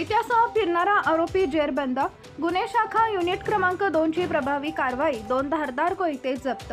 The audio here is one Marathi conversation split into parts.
कोयत्यासह फिरणारा आरोपी जेरबंद. गुन्हे शाखा युनिट क्रमांक दोनची प्रभावी कारवाई. दोन धारदार कोयते जप्त.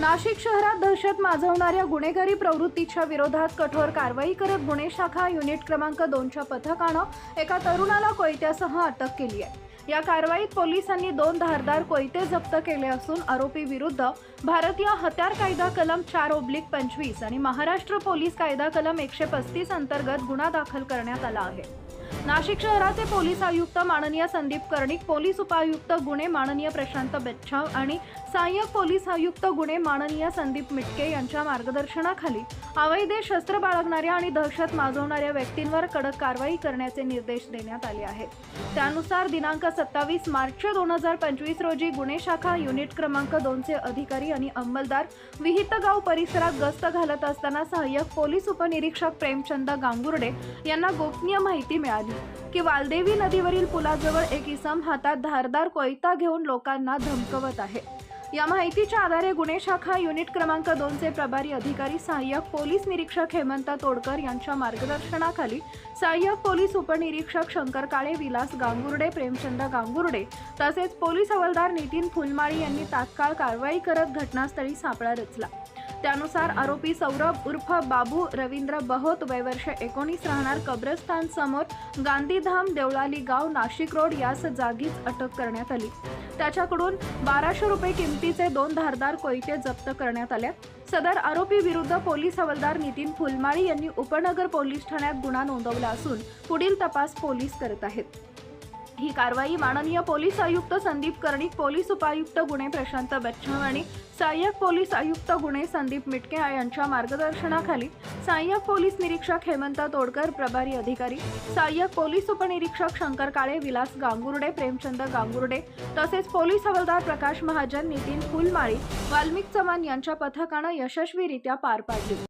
नाशिक शहरात दहशत माजवणाऱ्या गुन्हेगारी प्रवृत्तीच्या विरोधात कठोर कारवाई करत गुन्हे शाखा युनिट क्रमांक दोनच्या पथकानं एका तरुणाला कोयत्यासह अटक केली आहे. या कारवाईत पोलिसांनी दोन धारदार कोयते जप्त केले असून आरोपी विरुद्ध भारतीय हत्यार कायदा कलम चार ओब्लिक पंचवीस आणि महाराष्ट्र पोलीस कायदा कलम एकशे पस्तीस अंतर्गत गुन्हा दाखल करण्यात आला आहे. नाशिक शहराचे पोलीस आयुक्त माननीय संदीप कर्णिक पोलीस उपायुक्त गुन्हे माननीय प्रशांत बेच्छाव आणि सहाय्यक पोलीस आयुक्त गुन्हे माननीय संदीप मिटके यांच्या मार्गदर्शनाखाली अवैध शस्त्र बाळगणाऱ्या आणि दहशत माजवणाऱ्या व्यक्तींवर कडक कारवाई करण्याचे निर्देश देण्यात आले आहेत. त्यानुसार दिनांक सत्तावीस मार्च दोन हजार पंचवीस रोजी गुन्हे शाखा युनिट क्रमांक दोनचे अधिकारी आणि अंमलदार विहित गाव परिसरात गस्त घालत असताना सहाय्यक पोलीस उपनिरीक्षक प्रेमचंद गांगुर्डे यांना गोपनीय माहिती मिळाली. की वालदेवी नदीवरील पुलाजवळ एक इसम हातात धारदार कोयता घेऊन लोकांना धमकवत आहे. या माहितीच्या आधारे गुन्हे शाखा युनिट क्रमांक दोनचे प्रभारी अधिकारी सहाय्यक पोलीस निरीक्षक हेमंत तोडकर यांच्या मार्गदर्शनाखाली सहाय्यक पोलीस उपनिरीक्षक शंकर काळे विलास गांगुर्डे प्रेमचंद गांगुर्डे तसेच पोलीस हवालदार नितीन फुलमाळी यांनी तात्काळ कारवाई करत घटनास्थळी सापळा रचला. त्यानुसार आरोपी सौरभ उर्फ बाबू रवींद्र बहोत वयवर्ष एकोणीस राहणार कब्रस्तान समोर गांधीधाम देवळाली गाव नाशिक रोड यास जागीच अटक करण्यात आली. त्याच्याकडून बाराशे रुपये किमतीचे दोन धारदार कोयते जप्त करण्यात आल्या सदर आरोपी विरुद्ध पोलीस हवालदार नितीन फुलमाळी यांनी उपनगर पोलीस ठाण्यात गुन्हा नोंदवला असून पुढील तपास पोलीस करत आहेत. ही कारवाई माननीय पोलीस आयुक्त संदीप कर्णिक पोलीस उपायुक्त गुन्हे प्रशांत बच्छाव आणि सहाय्यक पोलीस आयुक्त गुन्हे संदीप मिटके यांच्या मार्गदर्शनाखाली सहाय्यक पोलीस निरीक्षक हेमंत तोडकर प्रभारी अधिकारी सहाय्यक पोलीस उपनिरीक्षक शंकर काळे विलास गांगुर्डे प्रेमचंद गांगुर्डे तसेच पोलीस हवालदार प्रकाश महाजन नितीन फुलमाळी वाल्मिक चव्हाण यांच्या पथकानं यशस्वीरित्या पार पाडली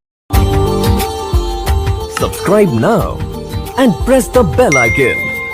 Subscribe now and press the bell icon.